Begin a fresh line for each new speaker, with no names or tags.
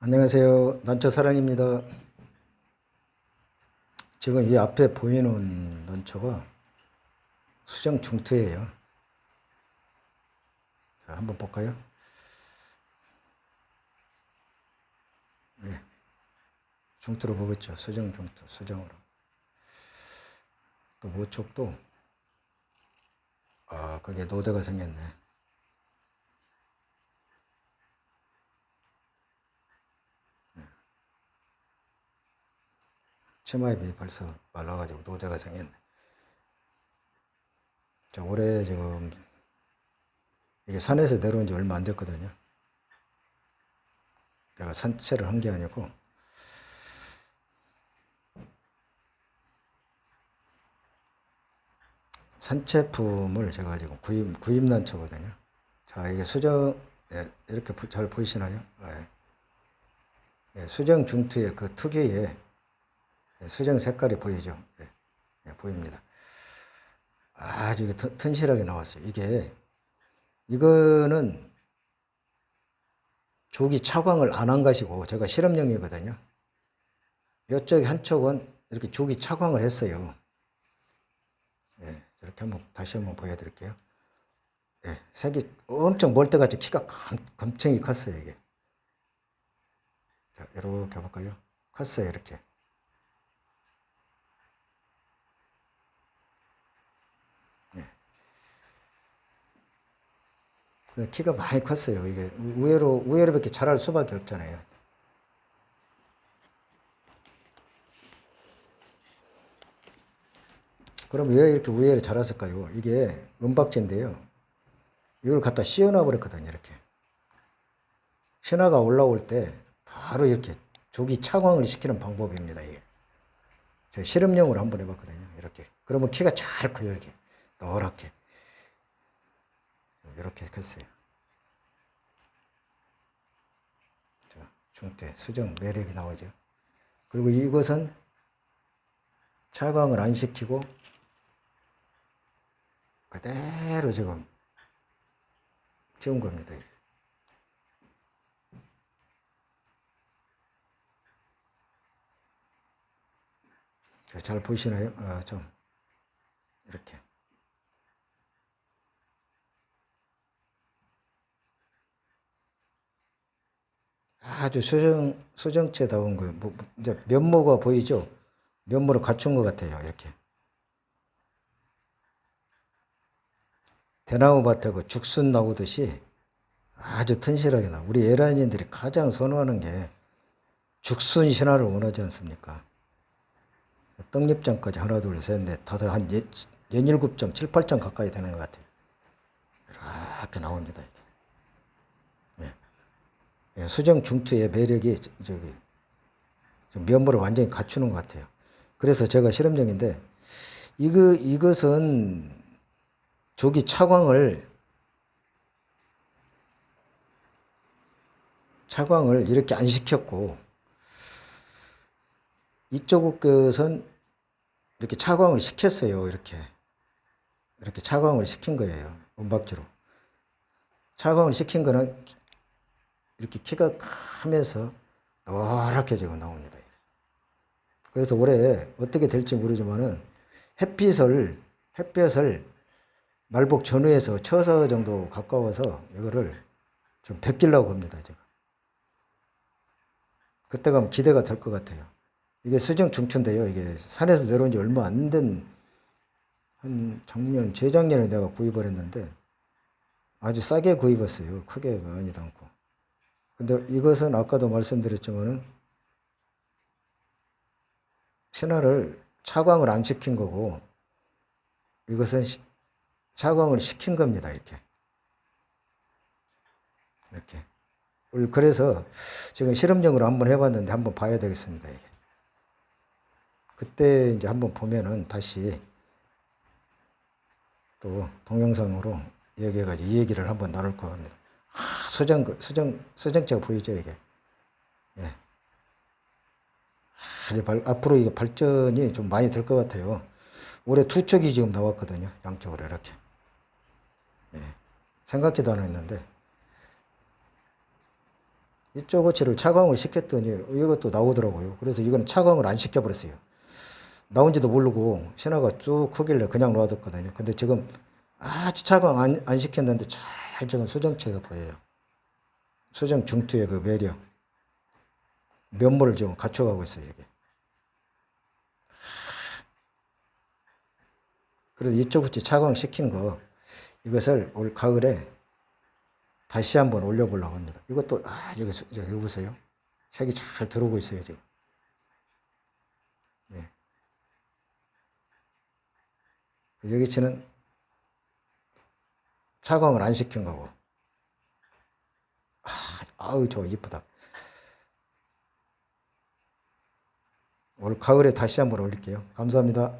안녕하세요. 난초 사랑입니다. 지금 이 앞에 보이는 난초가 수정 중투예요. 자, 한번 볼까요? 네. 중투로 보겠죠. 수정 중투, 수정으로. 또 모촉도 아, 그게 노대가 생겼네. 치마잎이 벌써 말라가지고 노대가 생겼네. 자, 올해 지금 이게 산에서 내려온 지 얼마 안 됐거든요. 내가 산채를 한게 아니고 산채품을 제가 지금 구입, 구입난초거든요. 자, 이게 수정, 예, 이렇게 보- 잘 보이시나요? 예. 예, 수정 중투의 그 특유의 예, 수정 색깔이 보이죠? 예, 예, 보입니다. 아주 이게 튼- 튼실하게 나왔어요. 이게, 이거는 조기 차광을 안 한 것이고, 제가 실험용이거든요. 이쪽 한쪽은 이렇게 조기 차광을 했어요. 예, 이렇게 한번 다시 한번 보여드릴게요. 예, 색이 엄청 멀때같이 키가 검, 검청이 컸어요, 이게. 자, 이렇게 볼까요? 컸어요, 이렇게. 키가 많이 컸어요. 이게 우회로 우회로밖에 자랄 수밖에 없잖아요. 그럼 왜 이렇게 우회로 자랐을까요? 이게 은박지인데요. 이걸 갖다 씌워놔 버렸거든요. 이렇게 신화가 올라올 때 바로 이렇게 조기 차광을 시키는 방법입니다. 이게 제가 실험용으로 한번 해봤거든요. 이렇게 그러면 키가 잘 커요. 이렇게 노랗게 자, 중대 수정 매력이 나오죠. 그리고 이것은 차광을 안 시키고 그대로 지금 지운 겁니다. 잘 보이시나요? 아, 좀 이렇게. 아주 수정 수정체다운 거, 뭐, 뭐, 이제 면모가 보이죠? 면모를 갖춘 것 같아요. 이렇게 대나무 그 죽순 나오듯이 아주 튼실하게 나. 우리 에라인들이 가장 선호하는 게 죽순 신화를 원하지 않습니까? 떡잎장까지 하나 둘 셋 넷 다들 한 예, 연일곱 장, 칠, 팔장 가까이 되는 것 같아요. 이렇게 나옵니다. 예, 수정 중투의 매력이 저- 저기 좀 면모를 완전히 갖추는 것 같아요. 그래서 제가 실험용인데 이거 이것은 조기 차광을 차광을 이렇게 안 시켰고 이쪽 것은 이렇게 차광을 시켰어요. 이렇게 이렇게 차광을 시킨 거예요. 은박지로 차광을 시킨 거는 이렇게 키가 크면서 노랗게 지금 나옵니다. 그래서 올해 어떻게 될지 모르지만은 햇빛을 햇볕을 말복 전후에서 처서 정도 가까워서 이거를 좀 베끼려고 합니다. 제가 그때 가면 기대가 될 것 같아요. 이게 수정 중추인데요. 이게 산에서 내려온 지 얼마 안 된 한 작년 재작년에 내가 구입을 했는데 아주 싸게 구입했어요. 크게 많이도 않고. 근데 이것은 아까도 말씀드렸지만은 신화를 차광을 안 시킨 거고 이것은 시- 차광을 시킨 겁니다. 이렇게. 이렇게. 을- 그래서 지금 실험용으로 한번 해봤는데 한번 봐야 되겠습니다. 이게. 그때 이제 한번 보면은 다시 또 동영상으로 얘기해가지고 이 얘기를 한번 나눌 거 합니다. 아, 수정, 수정, 수정체가 보이죠, 이게. 예. 아, 이제 발- 앞으로 이게 발전이 좀 많이 될 것 같아요. 올해 두 척이 지금 나왔거든요. 양쪽으로 이렇게. 예. 생각지도 않았는데. 이쪽 거치를 차광을 시켰더니 이것도 나오더라고요. 그래서 이건 차광을 안 시켜버렸어요. 나온지도 모르고 신화가 쭉 크길래 그냥 놔뒀거든요. 근데 지금 아주 차광 안, 안 시켰는데 잘 지금 수정체가 보여요. 수정 중투의 그 매력. 면모를 지금 갖춰가고 있어요, 이게. 그래서 이쪽 부치 차광 시킨 거 이것을 올 가을에 다시 한번 올려보려고 합니다. 이것도 아 여기 수- 여기 보세요. 색이 잘 들어오고 있어요 지금. 예. 여기 치는 차광을 안 시킨 거고. 아, 아우 저 이쁘다. 올 가을에 다시 한번 올릴게요. 감사합니다.